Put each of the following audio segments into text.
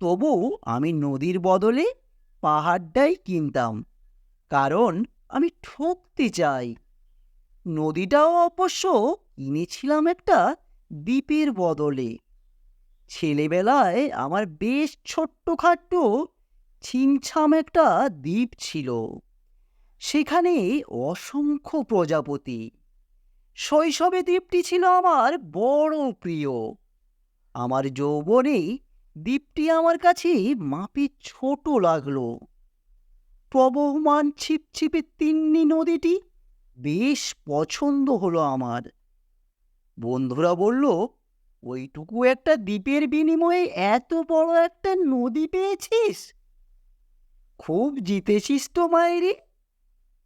তবু আমি নদীর বদলে পাহাড়টাই কিনতাম, কারণ আমি ঠকতে চাই। নদীটাও অবশ্য কিনেছিলাম একটা দ্বীপের বদলে। ছেলেবেলায় আমার বেশ ছোট্টখাট্ট ছিমছাম একটা দ্বীপ ছিল। সেখানে অসংখ্য প্রজাপতি। শৈশবে দ্বীপটি ছিল আমার বড় প্রিয়। আমার যৌবনে দ্বীপটি আমার কাছে মাপে ছোট লাগল। প্রবহমান ছিপছিপে তিন্নি নদীটি বেশ পছন্দ হলো আমার। বন্ধুরা বলল, ওইটুকু একটা দ্বীপের বিনিময়ে এত বড় একটা নদী পেয়েছিস? খুব জিতেছিস তো মায়েরি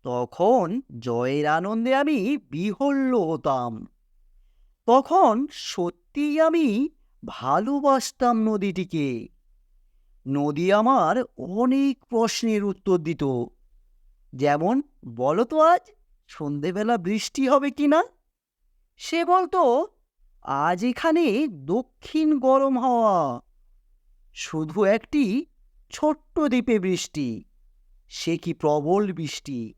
তখন জয়ের আনন্দে আমি বিহল্য হতাম। তখন সত্যিই আমি ভালোবাসতাম নদীটিকে। নদী আমার অনেক প্রশ্নের উত্তর দিত। যেমন, বলো তো আজ, সন্ধেবেলা বৃষ্টি হবে কি না সে বলতো, আজ এখানে দক্ষিণ গরম হাওয়া। শুধু একটি ছোট্ট দ্বীপে বৃষ্টি। সে কি প্রবল বৃষ্টি?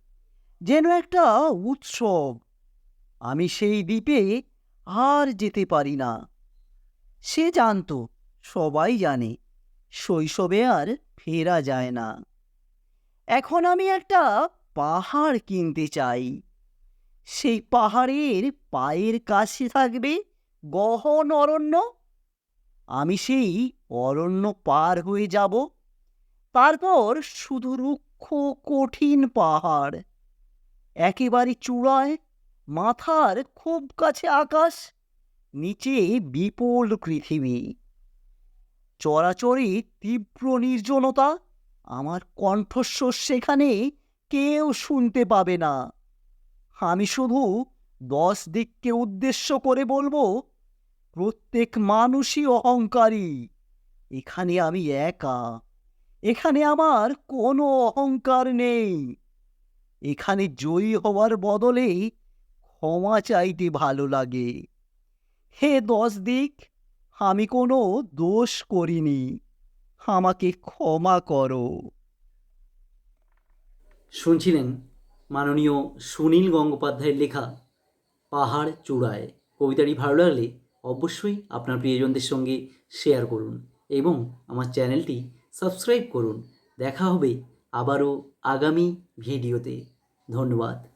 যেন একটা উৎসব। আমি সেই দ্বীপে আর যেতে পারি না। সে জানত, সবাই জানে, শৈশবে আর ফেরা যায় না। এখন আমি একটা পাহাড় কিনতে চাই। সেই পাহাড়ের পায়ের কাছে থাকবে গহন অরণ্য। আমি সেই অরণ্য পার হয়ে যাব। তারপর শুধু রুক্ষ, কঠিন পাহাড়। একেবারে চূড়ায়, মাথার খুব কাছে আকাশ। নিচে বিপুল পৃথিবী। চরাচরে তীব্র নির্জনতা, আমার কণ্ঠস্বর সেখানে কেউ শুনতে পাবে না। আমি শুধু দশ দিককে উদ্দেশ্য করে বলব, প্রত্যেক মানুষই অহংকারী। এখানে আমি একা। এখানে আমার কোনো অহংকার নেই। এখানে জয়ী হওয়ার বদলে ক্ষমা চাইতে ভালো লাগে। হে দশ দিক, আমি কোনো দোষ করিনি, আমাকে ক্ষমা করো। শুনছিলেন মাননীয় সুনীল গঙ্গোপাধ্যায়ের লেখা পাহাড় চূড়ায়। কবিতাটি ভালো লাগলে অবশ্যই আপনার প্রিয়জনদের সঙ্গে শেয়ার করুন এবং আমার চ্যানেলটি সাবস্ক্রাইব করুন। দেখা হবে আবারও আগামী ভিডিওতে। ধন্যবাদ।